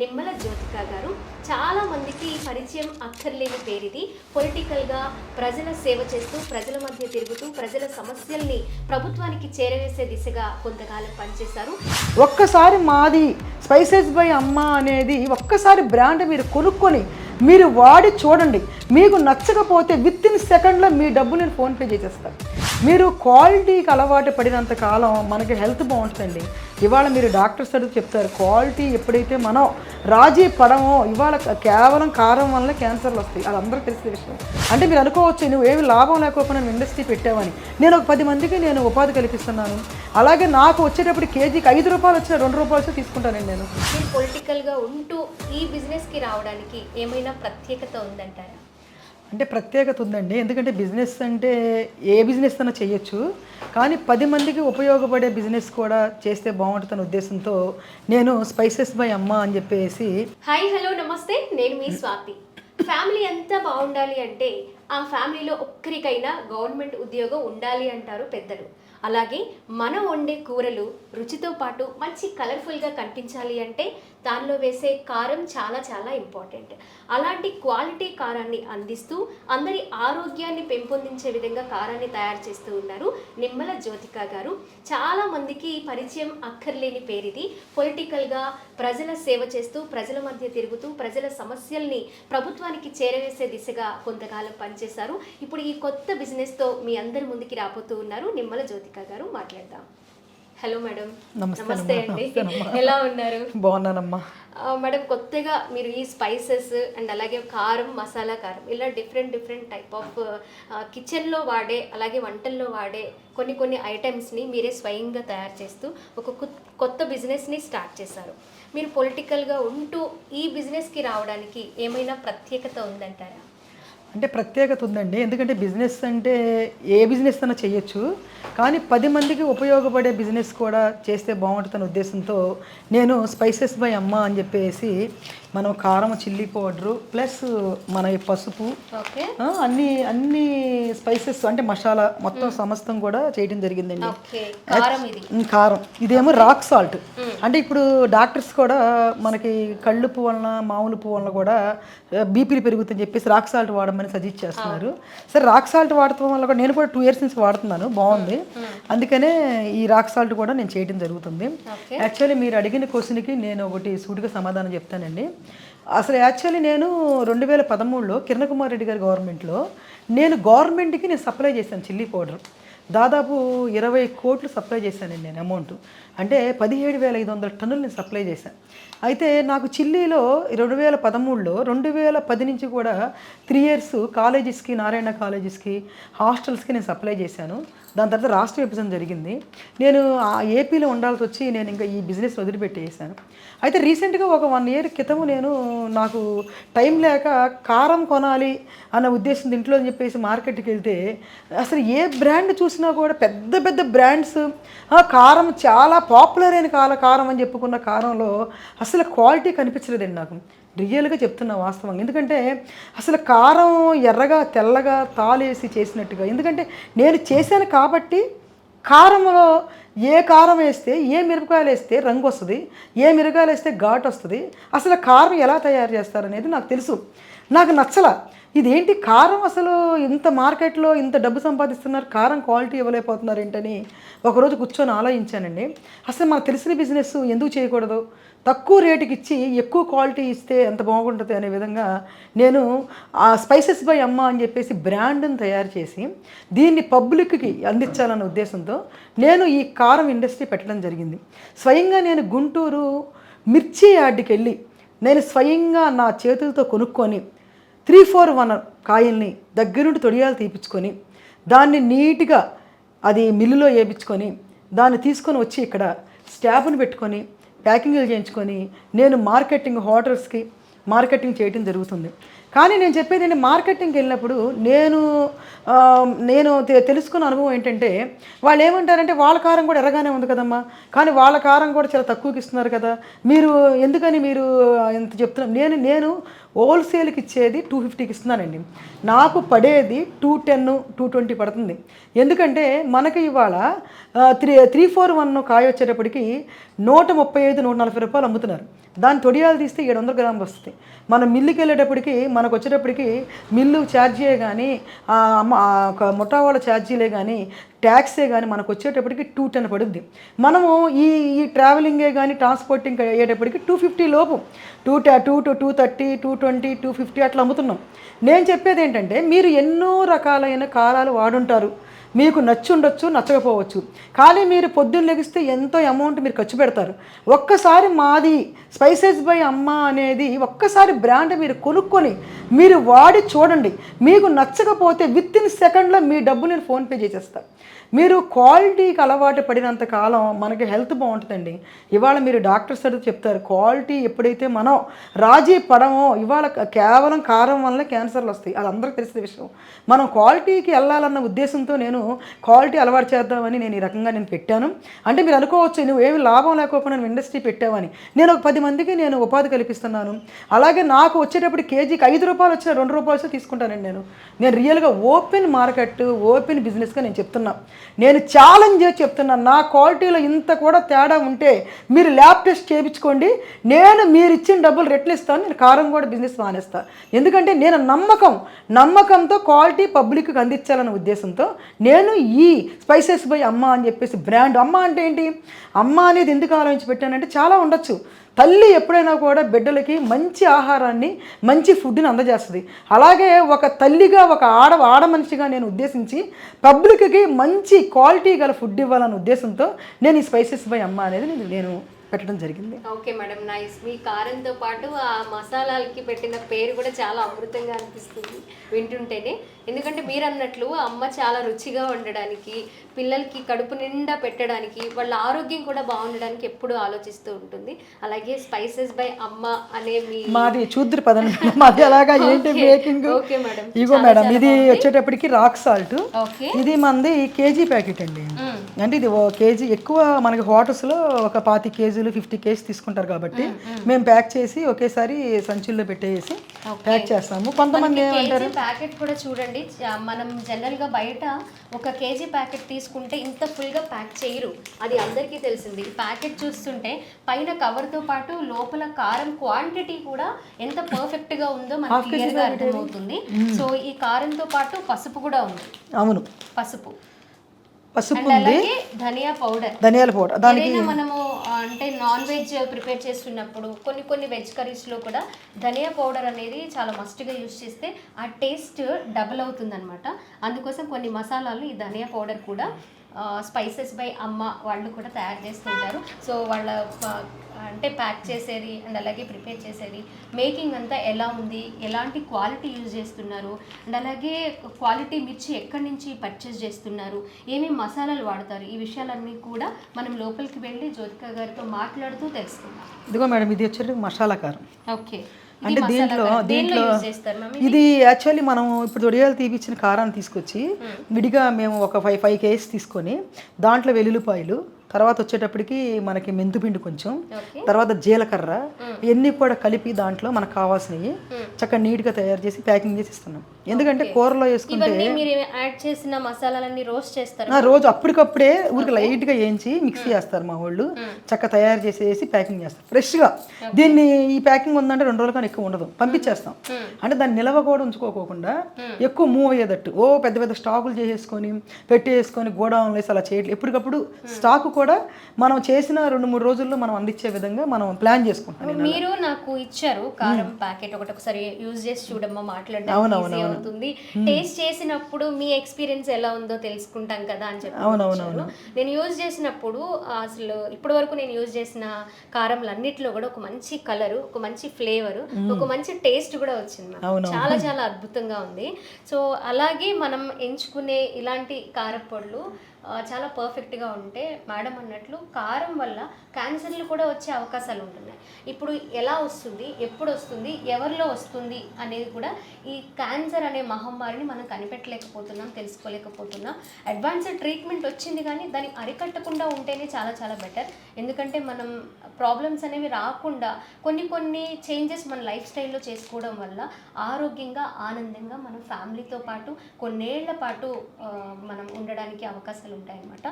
నిమ్మల జ్యోతిక గారు. చాలా మందికి పరిచయం అక్కర్లేని పేరిది. పొలిటికల్గా ప్రజల సేవ చేస్తూ ప్రజల మధ్య తిరుగుతూ ప్రజల సమస్యల్ని ప్రభుత్వానికి చేరవేసే దిశగా కొంతకాలం పనిచేశారు. ఒక్కసారి మాది స్పైసెస్ బై అమ్మ అనేది ఒక్కసారి బ్రాండ్ మీరు కొనుక్కొని మీరు వాడి చూడండి. మీకు నచ్చకపోతే విత్ ఇన్ సెకండ్లో మీ డబ్బు నేను ఫోన్పే చేసేస్తాను మీరు క్వాలిటీకి అలవాటు పడినంత కాలం మనకి హెల్త్ బాగుంటుందండి. ఇవాళ మీరు డాక్టర్స్ అడిగి చెప్తారు క్వాలిటీ ఎప్పుడైతే మనం రాజీ పడమో ఇవాళ కేవలం కారం వల్ల క్యాన్సర్లు వస్తాయి. అది అందరూ తెలిసిన విషయం. అంటే మీరు అనుకోవచ్చు నువ్వు ఏమి లాభం లేకపోయినా నేను ఇండస్ట్రీ పెట్టావని. నేను ఒక పది మందికి నేను ఉపాధి కల్పిస్తున్నాను. అలాగే నాకు వచ్చేటప్పుడు కేజీకి ఐదు రూపాయలు వచ్చిన రెండు రూపాయలు వచ్చి తీసుకుంటానండి నేను. పొలిటికల్గా ఉంటూ ఈ బిజినెస్కి రావడానికి ఏమైనా ప్రత్యేకత ఉందంటారా? అంటే ప్రత్యేకత ఉందండి. ఎందుకంటే బిజినెస్ అంటే ఏ బిజినెస్ అయినా చేయొచ్చు. కానీ పది మందికి ఉపయోగపడే బిజినెస్ కూడా చేస్తే బాగుంటుందన్న ఉద్దేశంతో నేను స్పైసెస్ బై అమ్మ అని చెప్పేసి హాయ్ హలో నమస్తే. నేను మీ స్వాతి. ఫ్యామిలీ ఎంత బాగుండాలి అంటే ఆ ఫ్యామిలీలో ఒక్కరికైనా గవర్నమెంట్ ఉద్యోగం ఉండాలి అంటారు పెద్దలు. అలాగే మనం వండే కూరలు రుచితో పాటు మంచి కలర్ఫుల్గా కనిపించాలి అంటే దానిలో వేసే కారం చాలా చాలా ఇంపార్టెంట్. అలాంటి క్వాలిటీ కారాన్ని అందిస్తూ అందరి ఆరోగ్యాన్ని పెంపొందించే విధంగా కారాన్ని తయారు చేస్తూ ఉన్నారు నిమ్మల జ్యోతిక గారు. చాలామందికి పరిచయం అక్కర్లేని పేరిది పొలిటికల్గా ప్రజల సేవ చేస్తూ ప్రజల మధ్య తిరుగుతూ ప్రజల సమస్యల్ని ప్రభుత్వానికి చేరవేసే దిశగా కొంతకాలం పనిచేశారు. ఇప్పుడు ఈ కొత్త బిజినెస్తో మీ అందరి ముందుకి రాబోతూ ఉన్నారు నిమ్మల జ్యోతిక గారు మాట్లాడదాం. Hello madam. నమస్తే. అండి. ఎలా ఉన్నారు? బాగున్నానమ్మా. మేడం కొత్తగా మీరు ఈ స్పైసెస్ అండ్ అలాగే కారం మసాలా కారం ఇలా డిఫరెంట్ డిఫరెంట్ టైప్ ఆఫ్ కిచెన్లో వాడే అలాగే వంటల్లో వాడే కొన్ని కొన్ని ఐటమ్స్ని మీరే స్వయంగా తయారు చేస్తూ ఒక కొత్- కొత్త బిజినెస్ని స్టార్ట్ చేశారు. మీరు పొలిటికల్గా ఉంటూ ఈ బిజినెస్కి రావడానికి ఏమైనా ప్రత్యేకత ఉందంటారా? అంటే ప్రత్యేకత ఉందండి. ఎందుకంటే బిజినెస్ అంటే ఏ బిజినెస్ అయినా చేయొచ్చు. కానీ పది మందికి ఉపయోగపడే బిజినెస్ కూడా చేస్తే బాగుంటుందన్న ఉద్దేశంతో నేను స్పైసెస్ బై అమ్మ అని చెప్పేసి మనం కారం చిల్లీ పౌడరు ప్లస్ మన ఈ పసుపు అన్ని అన్ని స్పైసెస్ అంటే మసాలా మొత్తం సమస్తం కూడా చేయడం జరిగిందండి. కారం ఇదేమో రాక్ సాల్ట్. అంటే ఇప్పుడు డాక్టర్స్ కూడా మనకి కళ్ళుపు వలన మామూలు పువ్వు వలన కూడా బీపీలు పెరుగుతుందని చెప్పేసి రాక్ సాల్ట్ వాడమని సజెస్ట్ చేస్తున్నారు. సరే రాక్ సాల్ట్ వాడటం వల్ల కూడా నేను కూడా టూ ఇయర్స్ నుంచి వాడుతున్నాను. బాగుంది. అందుకనే ఈ రాక్ సాల్ట్ కూడా నేను చేయడం జరుగుతుంది. యాక్చువల్లీ మీరు అడిగిన క్వశ్చన్కి నేను ఒకటి సూటిగా సమాధానం చెప్తానండి. అసలు యాక్చువల్లీ నేను రెండు వేల పదమూడులో కిరణ్ కుమార్ రెడ్డి గారి గవర్నమెంట్లో నేను గవర్నమెంట్కి నేను సప్లై చేశాను చిల్లీ పౌడర్. దాదాపు ఇరవై కోట్లు సప్లై చేశానండి నేను అమౌంట్. అంటే పదిహేడు వేల ఐదు వందల టన్నులు నేను సప్లై చేశాను. అయితే నాకు చిల్లీలో రెండు వేల పదమూడులో రెండు వేల పది నుంచి కూడా త్రీ ఇయర్స్ కాలేజెస్కి నారాయణ కాలేజెస్కి హాస్టల్స్కి నేను సప్లై చేశాను. దాని తర్వాత రాష్ట్ర విభజన జరిగింది. నేను ఆ ఏపీలో ఉండాల్సి వచ్చి నేను ఇంకా ఈ బిజినెస్ వదిలిపెట్టేసాను. అయితే రీసెంట్గా ఒక వన్ ఇయర్ క్రితం నేను నాకు టైం లేక కారం కొనాలి అన్న ఉద్దేశం ఇంట్లో అని చెప్పేసి మార్కెట్కి వెళ్తే అసలు ఏ బ్రాండ్ చూసి చూసినా కూడా పెద్ద పెద్ద బ్రాండ్స్ కారం చాలా పాపులర్ అయిన కాల కారం అని చెప్పుకున్న కారంలో అసలు క్వాలిటీ కనిపించలేదండి నాకు. రియల్గా చెప్తున్నా వాస్తవం ఎందుకంటే అసలు కారం ఎర్రగా తెల్లగా తాలేసి చేసినట్టుగా. ఎందుకంటే నేను చేశాను కాబట్టి కారంలో ఏ కారం వేస్తే ఏ మిరపకాయలు వేస్తే రంగు వస్తుంది ఏ మిరపకాయలు వేస్తే ఘాట్ వస్తుంది అసలు కారం ఎలా తయారు చేస్తారనేది నాకు తెలుసు. నాకు నచ్చల. ఇదేంటి కారం అసలు ఇంత మార్కెట్లో ఇంత డబ్బు సంపాదిస్తున్నారు కారం క్వాలిటీ ఇవ్వలేకపోతున్నారు ఏంటని ఒకరోజు కూర్చొని ఆలోచించానండి. అసలు మనకు తెలిసిన బిజినెస్ ఎందుకు చేయకూడదు? తక్కువ రేటుకి ఇచ్చి ఎక్కువ క్వాలిటీ ఇస్తే ఎంత బాగుంటుంది అనే విధంగా నేను ఆ స్పైసెస్ బై అమ్మ అని చెప్పేసి బ్రాండ్ని తయారు చేసి దీన్ని పబ్లిక్కి అందించాలన్న ఉద్దేశంతో నేను ఈ కారం ఇండస్ట్రీ పెట్టడం జరిగింది. స్వయంగా నేను గుంటూరు మిర్చి యార్డ్కి వెళ్ళి నేను స్వయంగా నా చేతులతో కొనుక్కొని త్రీ ఫోర్ వన్ కాయల్ని దగ్గరుండి తొడియాలు తీపించుకొని దాన్ని నీట్గా అది మిల్లులో వేయించుకొని దాన్ని తీసుకొని వచ్చి ఇక్కడ స్టాఫ్ని పెట్టుకొని ప్యాకింగ్లు చేయించుకొని నేను మార్కెటింగ్ హోటల్స్కి మార్కెటింగ్ చేయడం జరుగుతుంది. కానీ నేను చెప్పేది ఏంటి మార్కెటింగ్కి వెళ్ళినప్పుడు నేను నేను తెలుసుకున్న అనుభవం ఏంటంటే వాళ్ళు ఏమంటారంటే వాళ్ళ కారం కూడా ఎర్రగానే ఉంది కదమ్మా. కానీ వాళ్ళ కారం కూడా చాలా తక్కువకి ఇస్తున్నారు కదా. మీరు ఎందుకని మీరు ఇంత చెప్తున్నారు నేను నేను హోల్సేల్కి ఇచ్చేది టూ ఫిఫ్టీకి ఇస్తున్నానండి. నాకు పడేది టూ టెన్ టూ ట్వంటీ పడుతుంది. ఎందుకంటే మనకి ఇవాళ త్రీ త్రీ ఫోర్ వన్ కాయ వచ్చేటప్పటికి నూట ముప్పై ఐదు నూట నలభై రూపాయలు అమ్ముతున్నారు. దాని తొడియాలు తీస్తే ఏడు వందల గ్రాములు వస్తుంది. మనం మిల్లుకి వెళ్ళేటప్పటికి మనకు వచ్చేటప్పటికి మిల్లు ఛార్జీయే కానీ ఒక ముఠా వాళ్ళ ఛార్జీలే కానీ ట్యాక్సే కానీ మనకు వచ్చేటప్పటికి టూ టెన్ పడుద్ది. మనము ఈ ఈ ట్రావెలింగే కానీ ట్రాన్స్పోర్టింగ్ అయ్యేటప్పటికి టూ ఫిఫ్టీ లోపు. Two two two two thirty two twenty two fifty అట్లా అమ్ముతున్నాం. నేను చెప్పేది ఏంటంటే మీరు ఎన్నో రకాలైన కారాలు వాడుంటారు. మీకు నచ్చి ఉండొచ్చు నచ్చకపోవచ్చు. కానీ మీరు పొద్దున్న లెగిస్తే ఎంతో అమౌంట్ మీరు ఖర్చు పెడతారు. ఒక్కసారి మాది స్పైసెస్ బై అమ్మ అనేది ఒక్కసారి బ్రాండ్ మీరు కొనుక్కొని మీరు వాడి చూడండి. మీకు నచ్చకపోతే విత్ ఇన్ సెకండ్లో మీ డబ్బు నేను ఫోన్పే చేసేస్తాను మీరు క్వాలిటీకి అలవాటు పడినంత కాలం మనకి హెల్త్ బాగుంటుందండి. ఇవాళ మీరు డాక్టర్స్ అడిగితే చెప్తారు క్వాలిటీ ఎప్పుడైతే మనం రాజీ పడమో ఇవాళ కేవలం కారం వల్ల క్యాన్సర్లు వస్తాయి. అది అందరికీ తెలిసిన విషయం. మనం క్వాలిటీకి వెళ్ళాలన్న ఉద్దేశంతో నేను క్వాలిటీ అలవాటు చేద్దామని నేను ఈ రకంగా నేను పెట్టాను. అంటే మీరు అనుకోవచ్చు నువ్వు ఏమి లాభం లేకోకుండా నువ్వు ఇండస్ట్రీ పెట్టావని. నేను ఒక పది మందికి నేను ఉపాధి కల్పిస్తున్నాను. అలాగే నాకు వచ్చేటప్పుడు కేజీకి ఐదు రూపాయలు వచ్చిన రెండు రూపాయలు తీసుకుంటానండి నేను. నేను రియల్గా ఓపెన్ మార్కెట్ ఓపెన్ బిజినెస్గా నేను చెప్తున్నాను నేను ఛాలెంజ్ చేసి చెప్తున్నాను. నా క్వాలిటీలో ఇంత కూడా తేడా ఉంటే మీరు ల్యాబ్ టెస్ట్ చేయించుకోండి. నేను మీరు ఇచ్చిన డబ్బులు రెట్లు ఇస్తాను. నేను కారం కూడా బిజినెస్ మానేస్తాను ఎందుకంటే నేను నమ్మకం నమ్మకంతో క్వాలిటీ పబ్లిక్కి అందించాలనే ఉద్దేశంతో నేను ఈ స్పైసెస్ బై అమ్మ అని చెప్పేసి బ్రాండ్ అమ్మ అంటే ఏంటి? అమ్మ అనేది ఎందుకు ఆలోచించి పెట్టానంటే చాలా ఉండొచ్చు. తల్లి ఎప్పుడైనా కూడా బిడ్డలకి మంచి ఆహారాన్ని మంచి ఫుడ్ని అందజేస్తుంది. అలాగే ఒక తల్లిగా ఒక ఆడ ఆడ మనిషిగా నేను ఉద్దేశించి పబ్లిక్కి మంచి క్వాలిటీ గల ఫుడ్ ఇవ్వాలనే ఉద్దేశంతో నేను ఈ స్పైసెస్ బై అమ్మ అనేది నేను నేను పెట్టడం జరిగింది. Okay madam nice. మీ కారంతో పాటు ఆ మసాలాలకి పెట్టిన పేరు కూడా చాలా అమృతంగా అనిపిస్తుంది వింటుంటేనే. ఎందుకంటే మీరు అన్నట్లు అమ్మ చాలా రుచిగా ఉండడానికి పిల్లలకి కడుపు నిండా పెట్టడానికి వాళ్ళ ఆరోగ్యం కూడా బాగుండడానికి ఎప్పుడూ ఆలోచిస్తూ ఉంటుంది. అలాగే స్పైసెస్ బై అమ్మ అనే మీ మాది చూద్దరు పదండి. మాది అలాగా ఏంటి. Making Okay, madam. ఇగో మేడం ఇది వచ్చేటప్పటికి రాక్ సాల్ట్ ఓకే. ఇది మనది కేజీ ప్యాకెట్ అండి. అంటే ఇది కేజీ ఎక్కువ మనకి హోటల్స్లో ఒక పాతి కేజీలు ఫిఫ్టీ కేజీ తీసుకుంటారు కాబట్టి మేము ప్యాక్ చేసి ఒకేసారి సంచుల్లో పెట్టేసి ప్యాక్ చేస్తాము. కొంతమంది ఏమంటారు? ప్యాకెట్ కూడా చూడండి. మనం జనరల్గా బయట ఒక కేజీ ప్యాకెట్ తీసుకుంటే ఇంత ఫుల్గా ప్యాక్ చేయరు. అది అందరికీ తెలిసింది. ప్యాకెట్ చూస్తుంటే పైన కవర్తో పాటు లోపల కారం క్వాంటిటీ కూడా ఎంత పర్ఫెక్ట్గా ఉందో మనకి అర్థమవుతుంది. సో ఈ కారంతో పాటు పసుపు కూడా ఉంది. అవును. పసుపు. పసుపు అలాగే ధనియా పౌడర్. ధనియాల పౌడర్. దానికి మనము అంటే నాన్ వెజ్ ప్రిపేర్ చేస్తున్నప్పుడు కొన్ని కొన్ని వెజ్ కర్రీస్లో కూడా ధనియా పౌడర్ అనేది చాలా మస్ట్గా యూస్ చేస్తే ఆ టేస్ట్ డబుల్ అవుతుంది అనమాట అందుకోసం కొన్ని మసాలాలు ఈ ధనియా పౌడర్ కూడా స్పైసెస్ బై అమ్మ వాళ్ళు కూడా తయారు చేస్తుంటారు సో వాళ్ళ అంటే ప్యాక్ చేసేది అండ్ అలాగే ప్రిపేర్ చేసేది మేకింగ్ అంతా ఎలా ఉంది ఎలాంటి క్వాలిటీ యూజ్ చేస్తున్నారు అండ్ అలాగే క్వాలిటీ మిర్చి ఎక్కడి నుంచి పర్చేస్ చేస్తున్నారు ఏమేమి మసాలాలు వాడతారు ఈ విషయాలన్నీ కూడా మనం లోపలికి వెళ్ళి జ్యోతిక గారితో మాట్లాడుతూ తెలుసుకుందాం. ఇదిగో మేడం ఇది వచ్చేటప్పుడు మసాలా కారం. ఓకే. అంటే దీంట్లో దీంట్లో ఇది యాక్చువల్లీ మనం ఇప్పుడు దొడియాలు తీపిచ్చిన కారాన్ని తీసుకొచ్చి విడిగా మేము ఒక ఫైవ్ ఫైవ్ కేజీస్ తీసుకొని దాంట్లో వెల్లుల్లిపాయలు తర్వాత వచ్చేటప్పటికి మనకి మెంతుపిండి కొంచెం తర్వాత జీలకర్ర ఇవన్నీ కూడా కలిపి దాంట్లో మనకు కావాల్సినవి చక్కగా నీట్గా తయారు చేసి ప్యాకింగ్ చేసి ఇస్తున్నాం. ఎందుకంటే కూరలో వేసుకుంటే ఇవన్నీ మీరు యాడ్ చేసిన మసాలాలన్నీ రోస్ట్ చేస్తారు? ఆ రోజు అప్పటికప్పుడే ఊరికి లైట్గా వేయించి మిక్సీ చేస్తారు మా వాళ్ళు. చక్కగా తయారు చేసేసి ప్యాకింగ్ చేస్తారు. ఫ్రెష్గా. దీన్ని ఈ ప్యాకింగ్ ఉందంటే రెండు రోజుల కన్నా ఎక్కువ ఉండదు. పంపించేస్తాం. అంటే దాన్ని నిల్వ కూడా ఉంచుకోకుండా ఎక్కువ మూవ్ అయ్యేటట్టు. ఓ పెద్ద పెద్ద స్టాకులు చేసేసుకొని పెట్టేసుకొని గోడౌన్లు వేసి అలా చేయట్లేదు ఎప్పటికప్పుడు స్టాక్ కూడా మనం చేసిన రెండు మూడు రోజుల్లో మనం అందించే విధంగా మనం ప్లాన్ చేసుకుంటాం. మీరు నాకు ఇచ్చారు కారం ప్యాకెట్ ఒకటి ఒకసారి యూజ్ చేసి చూడమ్మా మాట్లాడడం అవుతుంది. టేస్ట్ చేసినప్పుడు మీ ఎక్స్పీరియన్స్ ఎలా ఉందో తెలుసుకుంటాం కదా అని చెప్పి ఇచ్చారు. నేను యూజ్ చేసినప్పుడు అసలు ఇప్పటి వరకు నేను యూజ్ చేసిన కారంలన్నిటిలో కూడా ఒక మంచి కలర్ ఒక మంచి ఫ్లేవర్ ఒక మంచి టేస్ట్ కూడా వచ్చింది. చాలా చాలా అద్భుతంగా ఉంది. సో అలాగే మనం ఎంచుకునే ఇలాంటి కారపొడులు చాలా పర్ఫెక్ట్గా ఉంటే మేడం అన్నట్లు కారం వల్ల క్యాన్సర్లు కూడా వచ్చే అవకాశాలు ఉంటున్నాయి. ఇప్పుడు ఎలా వస్తుంది? ఎప్పుడు వస్తుంది? ఎవరిలో వస్తుంది? అనేది కూడా ఈ క్యాన్సర్ అనే మహమ్మారిని మనం కనిపెట్టలేకపోతున్నాం తెలుసుకోలేకపోతున్నాం. అడ్వాన్స్డ్ ట్రీట్మెంట్ వచ్చింది కానీ దాన్ని అరికట్టకుండా ఉంటేనే చాలా చాలా బెటర్ ఎందుకంటే మనం ప్రాబ్లమ్స్ అనేవి రాకుండా కొన్ని కొన్ని చేంజెస్ మన లైఫ్ స్టైల్లో చేసుకోవడం వల్ల ఆరోగ్యంగా ఆనందంగా మనం ఫ్యామిలీతో పాటు కొన్నేళ్ళ పాటు మనం ఉండడానికి అవకాశాలు ఉంటాయన్నమాట.